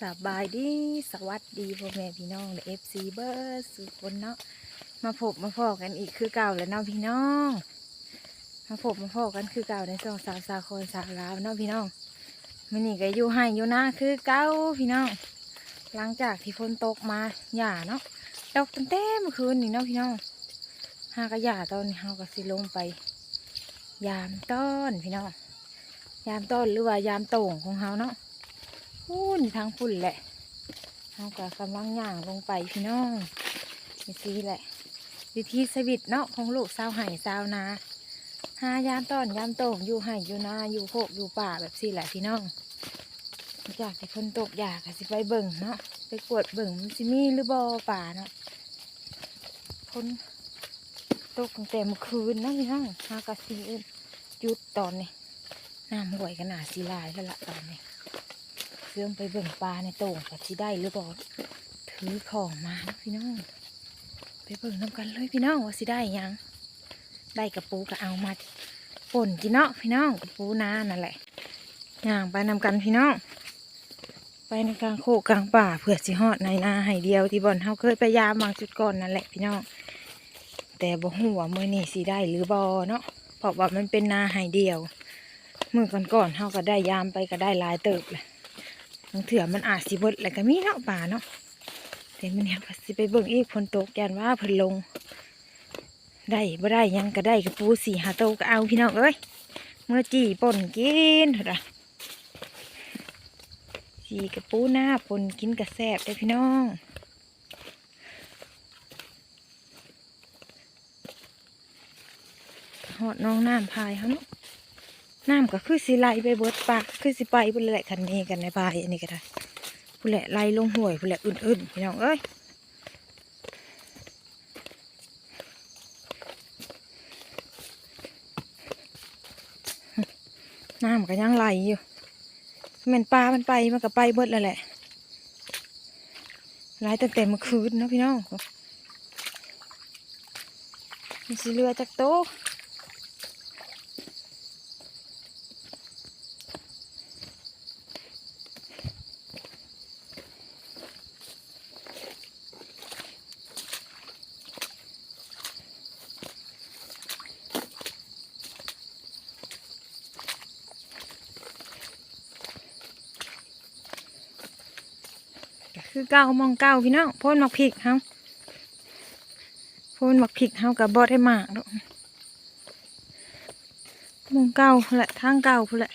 สบายดีสวัสดีพ่อแม่พี่น้องและเอฟซีเบอร์สุคนเนาะมาพบมาพอกันอีกคือเก่าแล้วเนาะพี่น้อง มาพบมาพอกันคือเก่าในสองสาวสาวคนสาวลาวเนาะพี่น้องมันนี่ก็อยู่ให้อยู่นะคือเก่าพี่น้อง หลังจากที่ฝนตกมาหย่าเนาะตกตั้งแต่เมื่อคืนนี่เนาะพี่น้องหากระหย่าตอนนี้เราก็สิลงไป ยามต้นพี่น้องยามต้นหรือว่ายามโต่งของเขาเนาะ พุ่นทางพุ่นแหละเราก็กำลังย่างลงไปพี่น้องนี่สิแหละ วิธีสวิตเนาะของลูกสาวไห่สาวนาหายามต้อนยามโต่งอยู่ไห่อยู่นาอยู่โคกอยู่ป่าแบบสิแหละพี่น้องจากที่คนตกอยากสิไปเบิ่งเนาะไปกวดเบิ่งมันสิมีหรือบ่ป่าเนาะคนตกตั้งแต่เมื่อคืนนะพี่น้องหากะสีหยุดตอนนี้น้ำห่วยกันหนาสีลายแล้วละตอนนี้ เสื่อมไปเบิ่งปลาในโต่งกับที่ได้หรือเปล่ถือของมานะพี่น้อง ไปเบิ่งน้ำกันเลยพี่น้องว่าสิได้ยังได้กระปูก็เอามาป่นกินเนาะพี่น้องกระปูนานั่นแหละย่างไปนำกันพี่น้อง ไปในกลางโคกกลางป่าเพื่อสิฮอดในนาให้เดียวที่บ่อนเฮาเคยไปยามวางจุดก่อนนั่นแหละพี่น้อง แต่บ่ฮู้ว่ามื้อนี้สิได้หรือบ่เนาะเพราะว่ามันเป็นนาให้เดียวมือก่อนๆเฮาก็ได้ยามไปก็ได้หลายเติบเลย บางเถื่อมันอาจสิเบดแล้วก็มีเนาะป่าเนาะแต่มันเนี่ยก็สิไปเบิ่งอีกฝนตกยันว่าเพิ่นลง ได้บ่ได้ยังก็ได้กระปูสี่หาโตก็เอาพี่น้องเอ้ยเมื่อจีป่นกินเถอะจีกระปูหน้าป่นกินกระแซบได้พี่น้องหอดน้องน้ำพายเขาเนาะ น้ำก็คือสิไหลไปเบิดปากคือสิไปพุ่นแหละคันนี้กันในพายอันนี้ก็ได้พุ่นแหละไหลลงห่วยพุ่นแหละอื่นๆพี่น้องเอ้ยน้ำก็ยังไหลอยู่แม่นปลา มันไป มันก็ไปเบิดแล้วแหละไหลตั้งแต่เมื่อคืนนะพี่น้องมันสิเรือจากโต๊ะ คือเก้ามองเก้าพี่น้องพ่นหมักพริกเฮาพ่นหมักพริกเฮากับบอดให้มากเนาะมองเก้าแหละทางเก้าพู้นแหละ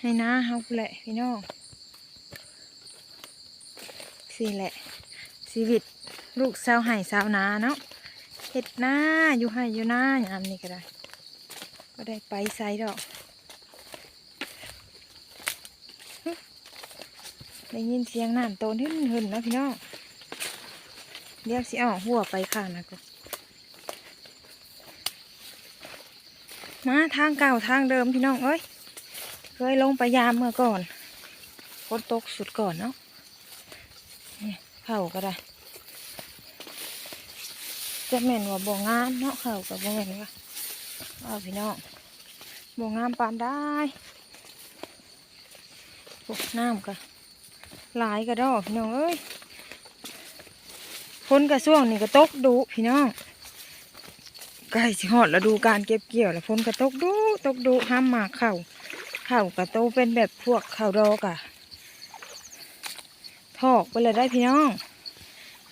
ให้น้าเฮาแหละพี่น้องสี่แหละชีวิตลูกสาวไห่สาวนาเนาะเห็ดหน้าอยู่ไห่อยู่หน้ายามนี้ก็ได้ก็ได้ไปไซดอก ได้ยินเสียงน้ำโตนหึ่นหึนนะพี่น้องเรียกสิเออหัวไปข้างนะกูมาทางเก่าทางเดิมพี่น้องเอ้ยเคยลงไปยามเมื่อก่อนฝนตกสุดก่อนเนาะนี่เข่าก็ได้ จะแม่นว่าบ่งามเนาะเข่ากับบ่แม่นว่าเอาพี่น้องบ่งามปานได้โอ้น้ำก็ หลายกระดอกพี่น้องเอ้ยฝนกระช่วงนี่ก็ตกดุพี่น้องใกล้สิฮอดฤดูการเก็บเกี่ยวแล้วฝนก็ตกดุตกดุห้ามมาเข่าเข่ากระโตเป็นแบบพวกเข่าดอกอะถอกไปเลยได้พี่น้อง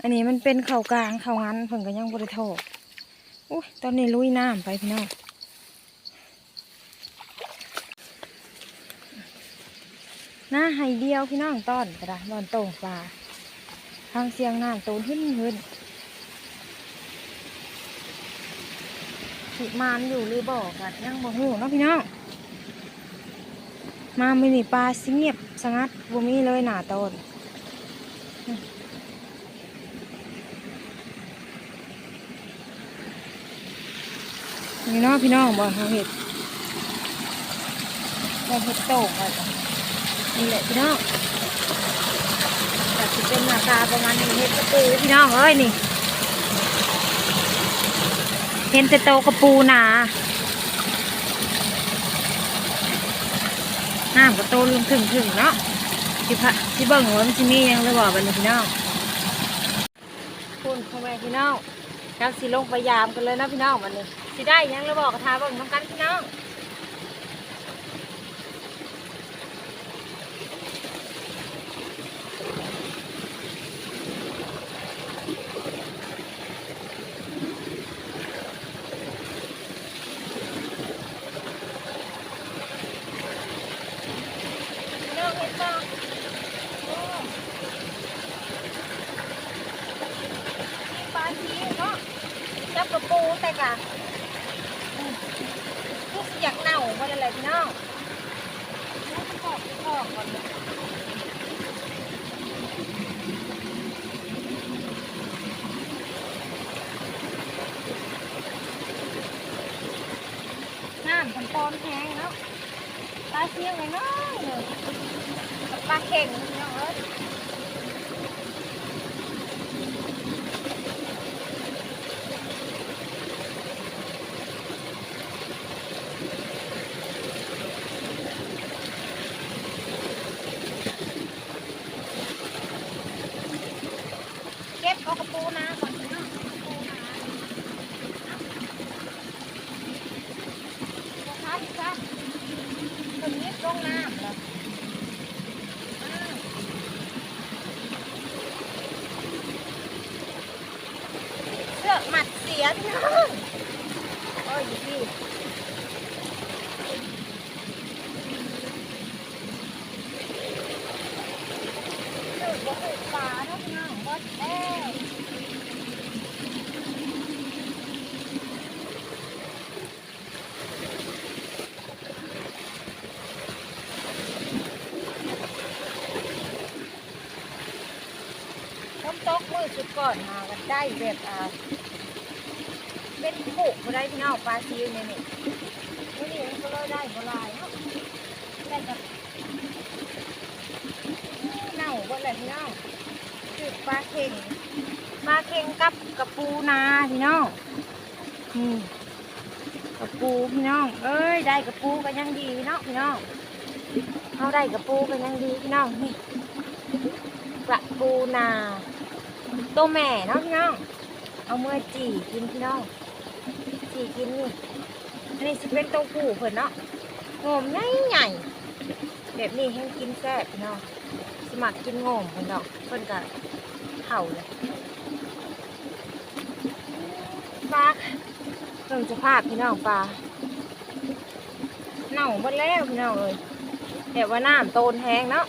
อันนี้มันเป็นเข่ากลางเข่างันเพิ่นก็ยังบริถอกอุ้ยตอนนี้ลุยน้ำไปพี่น้อง หน้าไฮเดียวพี่น้องต้อนกระดานอนโต่งปลาทางเสียงน้ำโตนขึ้นขึ้นสิมานอยู่หรือบอกกันยังบ่หูเนาะพี่น้องมาไม่นี่ปลาสิเงียบสงัดบ่มีเลยหนาโตนนี่เนาะพี่น้องบ่เขาเห็ดบ่เห็ดโต่งอะไร นี่แหละพี่น้องแต่จะเป็นหน้าตาประมาณนี้เห็ดกระปูพี่น้องเอ้ยนี่ เห็นแต่โตกระปูหนาน้ำก็โตลืมถึงถึงเนาะเสิพระสิเบิ่งว่ามันสิมีหยังหรือบ่บัดนี้พี่น้องคุณพ่อแม่พี่น้องเราสิลงไปยามกันเลยนะพี่น้องบัดนี้สิได้ยังหรือบ่ก็ทาเบิ่งนํกันพี่น้อง พี่น้องเห็นบ่โอ้มี ปลาชีเนาะจับกระปูแต่กะอืมรู้สึกอยากเน่าเพราะอะไรพี่น้องแล้วก็ปอกปอกก่อนเลยน้ำมันปอนแห้งเนาะ ปลาเสียงเลยเนาะปลาเข่งพี่น้องเอ้ยเก็บเอากระปูนาก่อนพี่น้องกระปูนาเอาครับครับ คนนี้ลงน้ำเหรออ้าวเสื้อหมัดเสียพี่น้องโอ้ยพี่เสื้อบ่เคยปลาเนาะพี่น้องบ่แล้ว น้ำตกมือสุด ก่อนมากันได้แบบอ่าเป็นผูกมาได้พี่น้องปลาซิวเนี่ยนี่วันนี้มันก็เลยได้บหลายเนาะแต่กับเน่าบ่เลยพี่น้องคือปลาเค็งปลาเค็งกับกระปูนาพี่น้องนี่กระปูพี่น้อง เอ้ยได้กระปูกันยังดีพี่น้องพี่น้องเอาได้กระปูกันยังดีพี่น้องนี่กระปูนา ตัวแม่เนาะพี่น้อง เอาเมื่อจีกินพี่น้อง จีกินนี่ อันนี้สิเป็นต้าหู้เพิ่นเนาะงอมใหญ่ใหญ่แบบนี้ให้กินแซ่บพี่น้องสมัครกินงอมเพิ่นดอกเพิ่นก็เข่าเลยปลาเพิ่งสภาพพี่น้องปลาเน่าหมดแล้วพี่น้องเอ้ยแบบว่าน้ำโตนแห้งเนาะ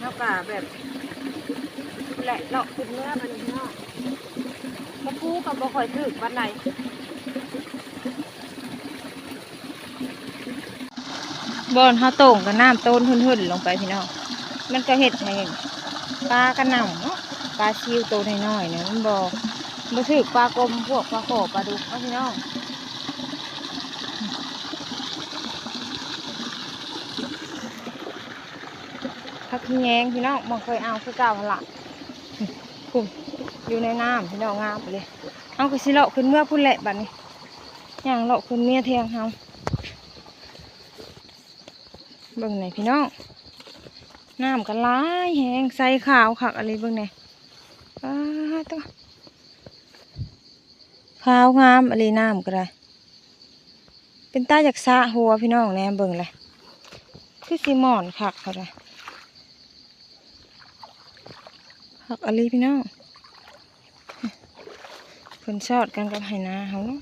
แล้วก็แบบ แหละเลาะขึ้นเมื่อมันเนาะกระปูกับบ่ค่อยถึกวันไหนบอนเฮาต่งกับน้ำต้นหุ่นๆลงไปพี่น้อง มันก็เห็ดให้ปลากระหน่ำเนาะปลาซิวตัวน้อยๆเนี่ยมันบ่บ่ถึกปลากลมพวกปลาโขปลาดุกเนาะพี่น้องพักแยงพี่น้องบ่เคยเอาคือเก่าหละ อยู่ในน้ำพี่น้องงามไปเลยเอาก็สิเลาะขึ้นเมื่อพุ่นแหละบัดนี้ย่างเลาะขึ้นเมียเทียงเฮาเบิ่งไหนพี่น้องน้ำกันหลายแหงใสขาวคักอะไรเบิ่งไหนอ้าตัวขาวงามอะไรน้ำก็ได้เป็นตาจากสะหัวพี่น้องแน่เบิ่งเลยคือสีหมอนคักเขาได้ผักอะไรพี่น้อง เพิ่นชอดกันกับไหนาเขาเนาะ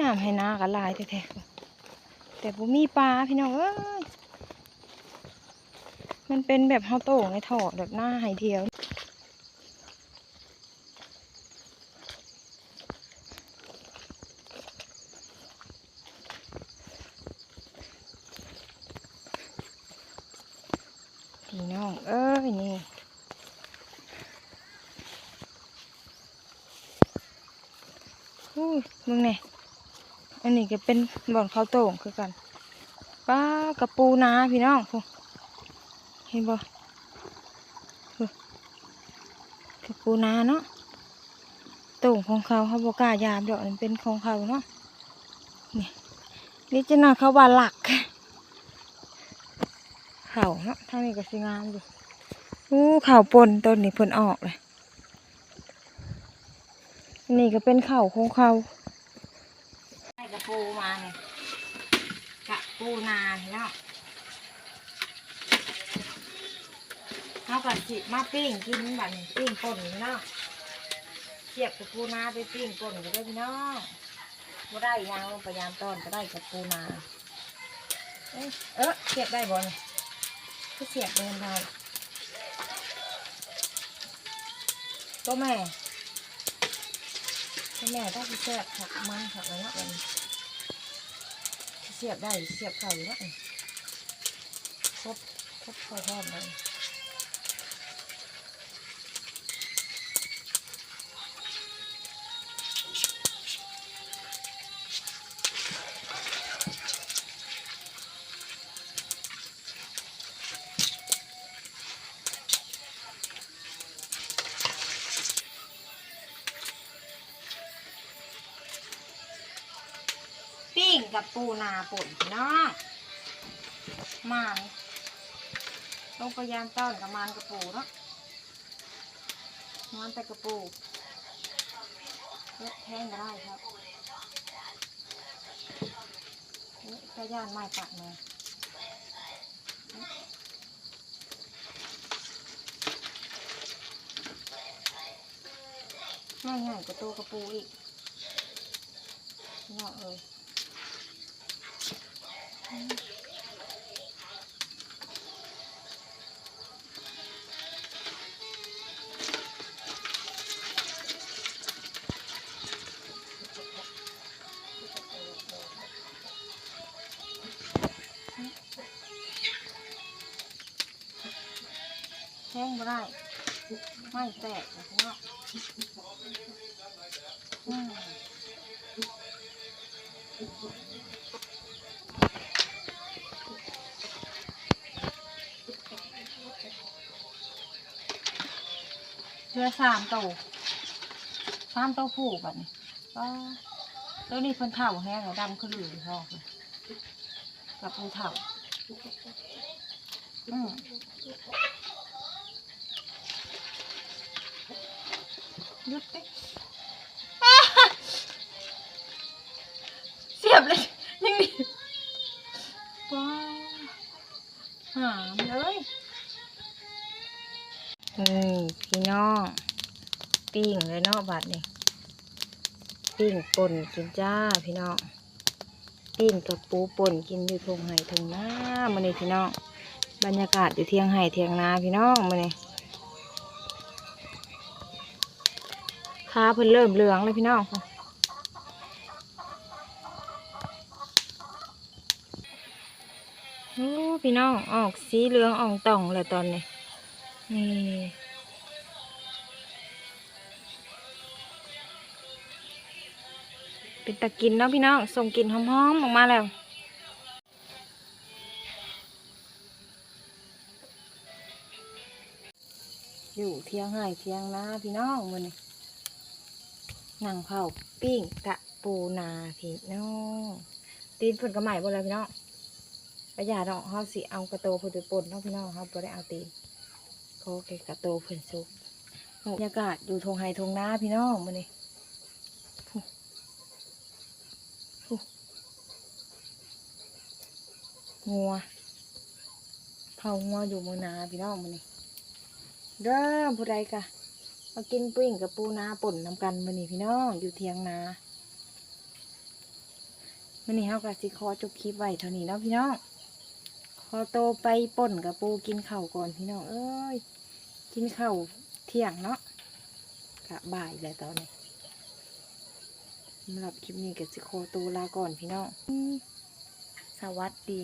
น้ำไหนาก็หลายแท้ๆแต่บ่มีปลาพี่น้องเอ้ยมันเป็นแบบเฮาโต่งในท่อแบบหน้าไหเดียวพี่น้องเอ้ยนี่ อู้มึงเนี่ยอันนี้ก็เป็นบ่อนข้าวโต่งคือกันป้ากระปูนาพี่น้องเห็นบ่กระปูนาเนาะโต่งของเขาเขาบอกล้ายามดอกมันเป็นของเขาเนาะนี่นี่จะน่าเขาว่าหลักเข่าเนาะทางนี้ก็สิงามอยู่อู้เข่าปนต้นนี้เพิ่นออกเลย นี่ก็เป็นเข่าของเขาได้กระปูมาเนี่ยกระปูนาเนาะเขาก็สิมาปิ้งกินบันี้ปิ้งป่นเนาะเสียบกระปูนาไปปิ้งป่นก็ได้พี่น้องบ่ได้ยางลงไปยามต้อนก็ได้กระปูนาเอ้ยเอเสียบได้บ่เนี่ยก็เสียบเดินได้ตัวแม่ แม่ได้ที่เสียบผักมันผักอะไรเนาะเสียบได้เสียบไข่เนาะครบครบพอพร้อมเลย กับปูนาป่นเนาะมานลงพยายามต้อนกับมานกระปูเนาะมานแต่กระปูเล็กแทงก็ได้ครับเอ๊ะกระยานไม้ปักเลยง่ายง่ายๆกว่าตัวกระปูอีกเนาะเอ้ย แห้งไม่ได้ไม่แตกนะพี่น้อง เรือสามตัวสามตัวผูกแบบนี้ก็แล้วนี่เพิ่นเท่าแห้งดำขึ้นหลืองพอกเลยกับปูเท่าอืมยุดดิเสียบเลยยังดีว้าหามเลย นี่พี่น้องปิ้งเลยเนาะบัดนี่ปิ้งป่นกินจ้าพี่น้องปิ้งกับปูป่นกินอยู่ทงไห่ทงนามาเนี่พี่น้องบรรยากาศอยู่เทียงไห่เทียงนาพี่น้องมาเนี่ขาเพิ่นเริ่มเหลืองเลยพี่น้องโอ้พี่น้องออกสีเหลืองอ่องต่องเลยตอนนี้ นี่เป็นตะกินเนาะพี่น้องส่งกลิ่นหอมๆออกมาแล้วอยู่เที่ยงไห้เที่ยงนาพี่น้องมือนี่งเผาปิ้งกะปูนาพี่น้องตีนเพิ่นกระใหม่บ่แล้วพี่น้องประหยัดเนาะเฮาสิเอากระโตเพิ่นไปป่นเนาะพี่น้องเฮาบ่ได้เอาตีน โคเกกระโตเพิ่นสุกบรรยากาศอยู่ทงไฮทงนาพี่น้องมื้อนี้ผู้ผู้งัวเผางัวอยู่มือนาพี่น้องมื้อนี้เด้อผู้ใดกะมากินปิ้งกับปูนาป่นนำกันมื้อนี้พี่น้องอยู่เทียงนามื้อนี้เฮาก็สิขอจบคลิปไว้เท่านี้เนาะพี่น้อง พอโตไปป่นกับปูกินข้าวก่อนพี่น้องเอ้ยกินข้าวเที่ยงเนาะกะบ่ายแล้วตอนนี้สำหรับคลิปนี้ก็จะขอตัวลาก่อนพี่น้องสวัสดี